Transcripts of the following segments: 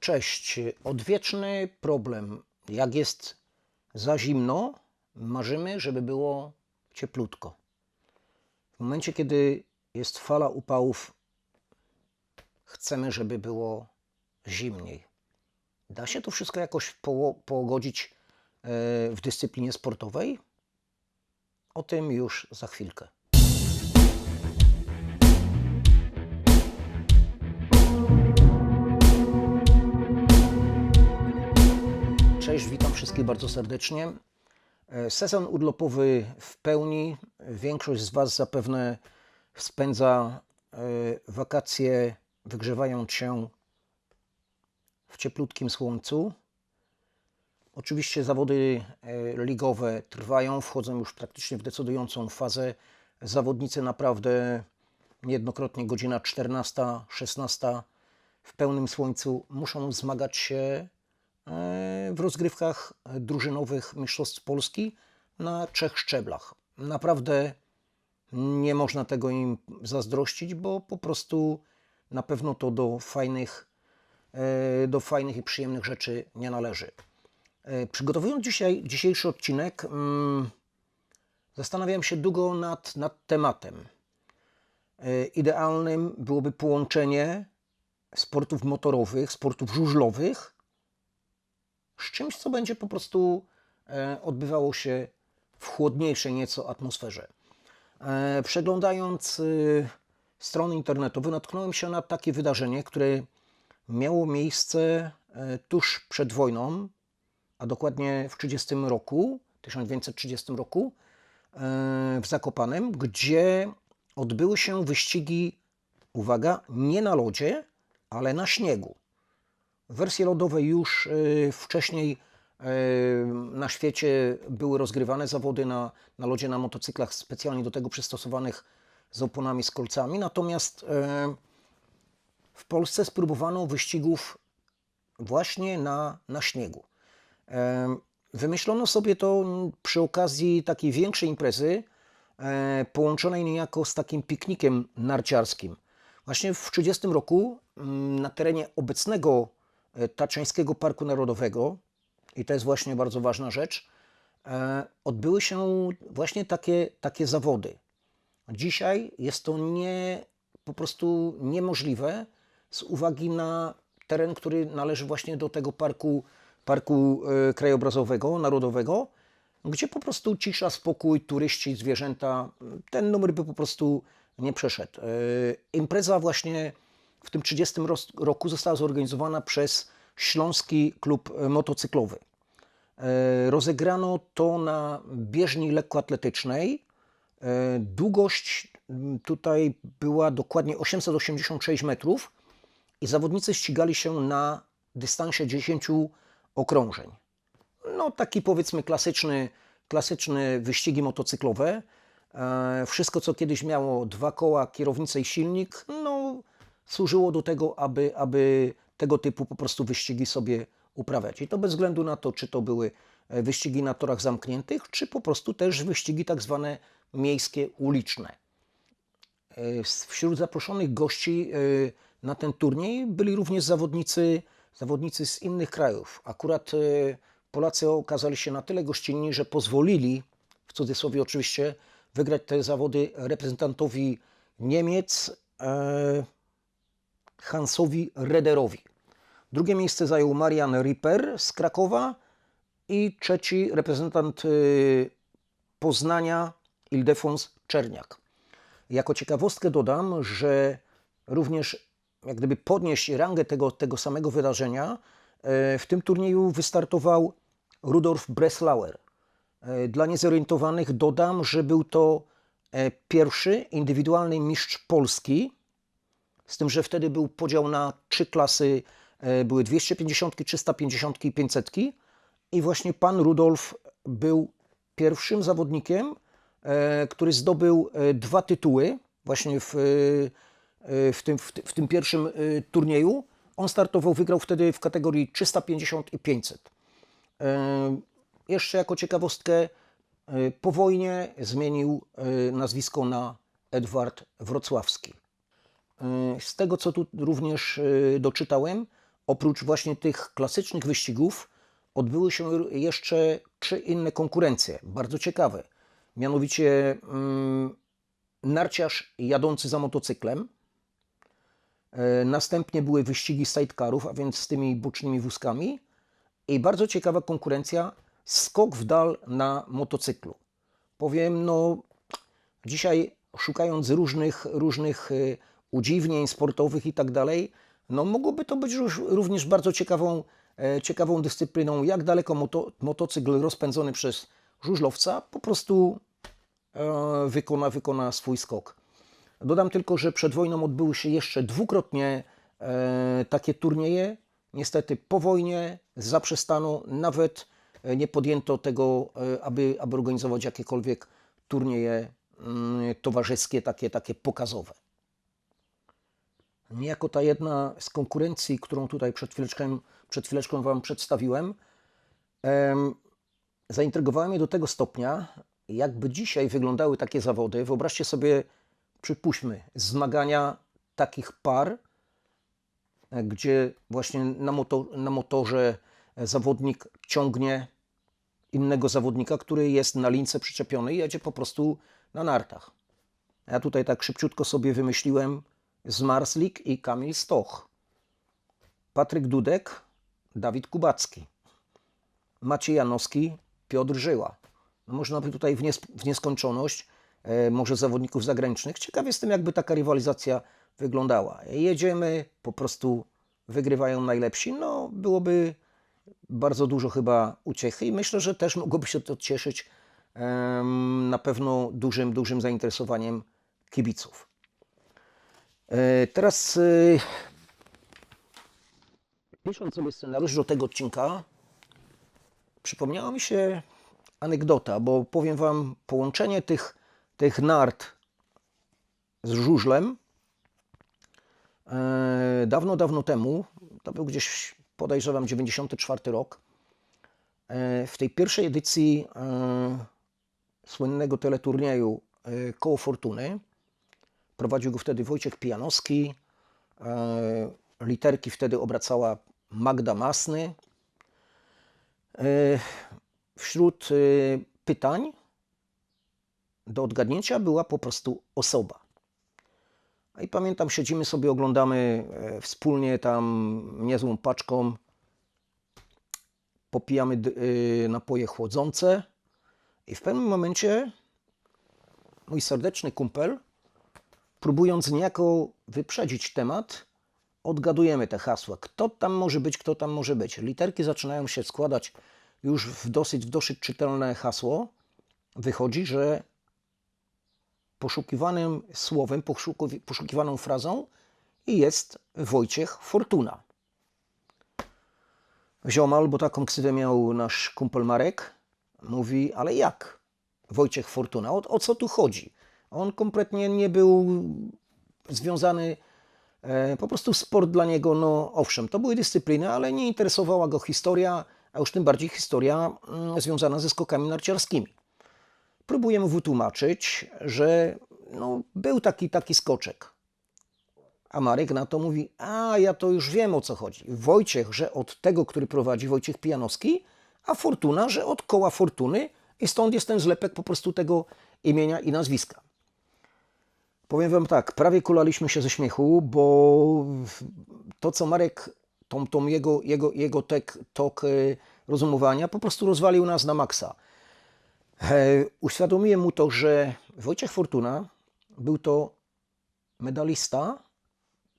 Cześć. Odwieczny problem. Jak jest za zimno, marzymy, żeby było cieplutko. W momencie, kiedy jest fala upałów, chcemy, żeby było zimniej. Da się to wszystko jakoś pogodzić e, w dyscyplinie sportowej? O tym już za chwilkę. Cześć, witam wszystkich bardzo serdecznie. E, Sezon urlopowy w pełni. Większość z Was zapewne spędza e, wakacje wygrzewając się w cieplutkim słońcu. Oczywiście zawody e, ligowe trwają, wchodzą już praktycznie w decydującą fazę. Zawodnicy naprawdę niejednokrotnie godzina 14, 16 w pełnym słońcu muszą zmagać się w rozgrywkach drużynowych Mistrzostw Polski na trzech szczeblach. Naprawdę nie można tego im zazdrościć, bo po prostu na pewno to do fajnych, e, do fajnych i przyjemnych rzeczy nie należy. E, Przygotowując dzisiaj, dzisiejszy odcinek, mm, zastanawiałem się długo nad, nad tematem. E, Idealnym byłoby połączenie sportów motorowych, sportów żużlowych z czymś, co będzie po prostu e, odbywało się w chłodniejszej nieco atmosferze. E, Przeglądając y, strony internetowe, natknąłem się na takie wydarzenie, które miało miejsce e, tuż przed wojną, a dokładnie w 30 roku, 1930 roku, w Zakopanem, gdzie odbyły się wyścigi, uwaga, nie na lodzie, ale na śniegu. Wersje lodowe już y, wcześniej y, na świecie były rozgrywane zawody na, na lodzie, na motocyklach specjalnie do tego przystosowanych z oponami z kolcami. Natomiast y, w Polsce spróbowano wyścigów właśnie na, na śniegu. Wymyślono sobie to przy okazji takiej większej imprezy, połączonej niejako z takim piknikiem narciarskim. Właśnie w 1930 roku mm, na terenie obecnego e, Tatrzańskiego Parku Narodowego, i to jest właśnie bardzo ważna rzecz, e, odbyły się właśnie takie, takie zawody. Dzisiaj jest to nie, po prostu niemożliwe z uwagi na teren, który należy właśnie do tego parku, parku e, krajobrazowego, narodowego, gdzie po prostu cisza, spokój, turyści, zwierzęta, ten numer by po prostu nie przeszedł. Impreza właśnie w tym 30 ros- roku została zorganizowana przez Śląski Klub Motocyklowy. E, Rozegrano to na bieżni lekkoatletycznej. E, Długość tutaj była dokładnie 886 metrów i zawodnicy ścigali się na dystansie 10 okrążeń. No taki powiedzmy klasyczny, klasyczne wyścigi motocyklowe. E, Wszystko, co kiedyś miało dwa koła, kierownicę i silnik, no, służyło do tego, aby, aby tego typu po prostu wyścigi sobie uprawiać. I to bez względu na to, czy to były e, wyścigi na torach zamkniętych, czy po prostu też wyścigi tak zwane miejskie, uliczne. E, Wśród zaproszonych gości e, na ten turniej byli również zawodnicy, zawodnicy z innych krajów. Akurat Polacy okazali się na tyle gościnni, że pozwolili, w cudzysłowie oczywiście, wygrać te zawody reprezentantowi Niemiec Hansowi Rederowi. Drugie miejsce zajął Marian Ripper z Krakowa i trzeci reprezentant y, Poznania Ildefons Czerniak. Jako ciekawostkę dodam, że również jak gdyby podnieść rangę tego, tego samego wydarzenia, e, w tym turnieju wystartował Rudolf Breslauer. E, Dla niezorientowanych dodam, że był to e, pierwszy indywidualny mistrz Polski, z tym, że wtedy był podział na trzy klasy, e, były 250, 350 i 500. I właśnie pan Rudolf był pierwszym zawodnikiem, e, który zdobył e, dwa tytuły właśnie w, w, tym, w, ty- w tym pierwszym turnieju. On startował, wygrał wtedy w kategorii 350 i 500. E, Jeszcze jako ciekawostkę, po wojnie zmienił nazwisko na Edward Wrocławski. E, Z tego, co tu również e, doczytałem, oprócz właśnie tych klasycznych wyścigów odbyły się jeszcze trzy inne konkurencje, bardzo ciekawe. Mianowicie mm, narciarz jadący za motocyklem, E, Następnie były wyścigi sidecarów, a więc z tymi bocznymi wózkami. I bardzo ciekawa konkurencja skok w dal na motocyklu. Powiem, no dzisiaj szukając różnych, różnych e, udziwnień sportowych i tak dalej, no mogłoby to być również bardzo ciekawą, e, ciekawą dyscypliną, jak daleko moto, motocykl rozpędzony przez żużlowca po prostu e, wykona, wykona swój skok. Dodam tylko, że przed wojną odbyły się jeszcze dwukrotnie e, takie turnieje. Niestety po wojnie zaprzestano, nawet e, nie podjęto tego, e, aby, aby organizować jakiekolwiek turnieje mm, towarzyskie, takie, takie pokazowe. Niejako ta jedna z konkurencji, którą tutaj przed chwileczką, przed chwileczką Wam przedstawiłem, em, zaintrygowała mnie do tego stopnia, jakby dzisiaj wyglądały takie zawody. Wyobraźcie sobie, przypuśćmy, zmagania takich par, e, gdzie właśnie na, moto, na motorze e, zawodnik ciągnie innego zawodnika, który jest na lince przyczepiony i jedzie po prostu na nartach. Ja tutaj tak szybciutko sobie wymyśliłem Zmarzlik i Kamil Stoch. Patryk Dudek, Dawid Kubacki. Maciej Janowski, Piotr Żyła. No można by tutaj w, nies w nieskończoność, e, może zawodników zagranicznych. Ciekaw jestem, jakby taka rywalizacja wyglądała. Jedziemy, po prostu wygrywają najlepsi. No, byłoby bardzo dużo chyba uciechy i myślę, że też mogłoby się to cieszyć em, na pewno dużym, dużym zainteresowaniem kibiców. E, Teraz, e, pisząc sobie scenariusz do tego odcinka, przypomniała mi się anegdota, bo powiem Wam, połączenie tych, tych nart z żużlem e, dawno, dawno temu, to był gdzieś podejrzewam 94 rok, w tej pierwszej edycji słynnego teleturnieju Koło Fortuny, prowadził go wtedy Wojciech Pijanowski, e, literki wtedy obracała Magda Masny. E, Wśród e, pytań do odgadnięcia była po prostu osoba. I pamiętam, siedzimy sobie, oglądamy wspólnie tam niezłą paczką, popijamy napoje chłodzące i w pewnym momencie mój serdeczny kumpel, próbując niejako wyprzedzić temat, odgadujemy te hasła. Kto tam może być, kto tam może być. Literki zaczynają się składać już w dosyć, w dosyć czytelne hasło. Wychodzi, że poszukiwanym słowem, poszukiw- poszukiwaną frazą jest Wojciech Fortuna. Ziomal, bo taką ksywę miał nasz kumpel Marek, mówi, ale jak? Wojciech Fortuna, o, o co tu chodzi? On kompletnie nie był związany, e, po prostu sport dla niego, no owszem, to były dyscypliny, ale nie interesowała go historia, a już tym bardziej historia mm, związana ze skokami narciarskimi próbuję mu wytłumaczyć, że no, był taki, taki skoczek. A Marek na to mówi, a ja to już wiem o co chodzi. Wojciech, że od tego, który prowadzi Wojciech Pijanowski, a Fortuna, że od koła Fortuny i stąd jest ten zlepek po prostu tego imienia i nazwiska. Powiem Wam tak, prawie kulaliśmy się ze śmiechu, bo to, co Marek, tą, tą jego, jego, jego tek, tok e, rozumowania po prostu rozwalił nas na maksa. E, Uświadomiłem mu to, że Wojciech Fortuna był to medalista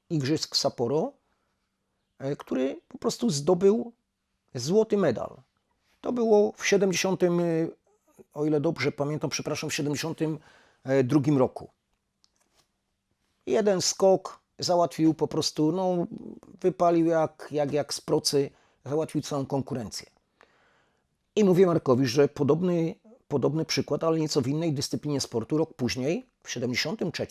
Igrzysk Sapporo, e, który po prostu zdobył złoty medal. To było w 70, e, o ile dobrze pamiętam, przepraszam, w 72 roku. Jeden skok załatwił po prostu, no, wypalił jak, jak, jak z procy, załatwił całą konkurencję. I mówię Markowi, że podobny, podobny przykład, ale nieco w innej dyscyplinie sportu, rok później, w 73,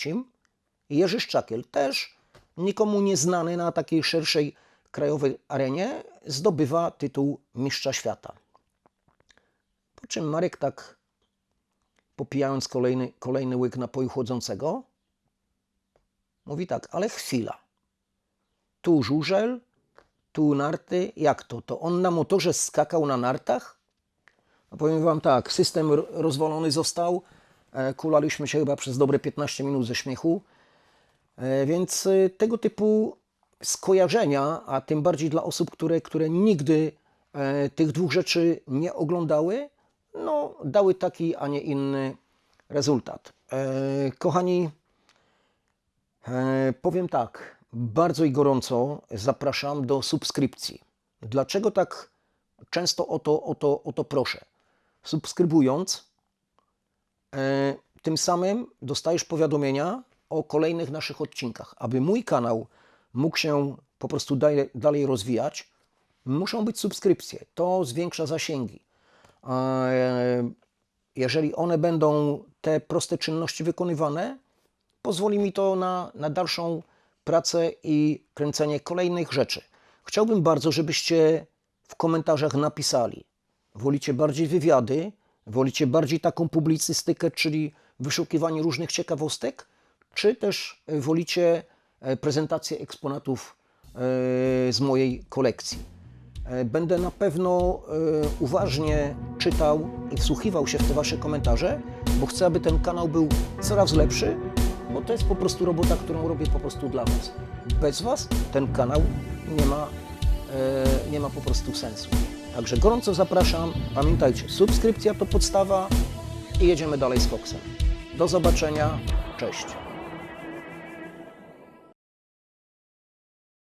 Jerzy Szczakiel, też nikomu nieznany na takiej szerszej krajowej arenie, zdobywa tytuł mistrza świata. Po czym Marek tak, popijając kolejny, kolejny łyk napoju chłodzącego, mówi tak, ale chwila. Tu żużel, Tu narty? Jak to? To on na motorze skakał na nartach? No powiem Wam tak, system ro- rozwalony został. E, Kulaliśmy się chyba przez dobre 15 minut ze śmiechu. E, Więc e, tego typu skojarzenia, a tym bardziej dla osób, które, które nigdy tych dwóch rzeczy nie oglądały, no, dały taki, a nie inny rezultat. Kochani, e, powiem tak, bardzo i gorąco zapraszam do subskrypcji. Dlaczego tak często o to, o to, o to proszę? Subskrybując, E, Tym samym dostajesz powiadomienia o kolejnych naszych odcinkach. Aby mój kanał mógł się po prostu dalej, dalej rozwijać, muszą być subskrypcje. To zwiększa zasięgi. E, Jeżeli one będą, te proste czynności wykonywane, pozwoli mi to na, na dalszą pracę i kręcenie kolejnych rzeczy. Chciałbym bardzo, żebyście w komentarzach napisali, wolicie bardziej wywiady, wolicie bardziej taką publicystykę, czyli wyszukiwanie różnych ciekawostek, czy też e, wolicie e, prezentację eksponatów e, z mojej kolekcji. Będę na pewno uważnie czytał i wsłuchiwał się w te Wasze komentarze, bo chcę, aby ten kanał był coraz lepszy, to jest po prostu robota, którą robię po prostu dla Was. Bez Was ten kanał nie ma, e, nie ma po prostu sensu. Także gorąco zapraszam. Pamiętajcie, subskrypcja to podstawa i jedziemy dalej z koksem. Do zobaczenia. Cześć.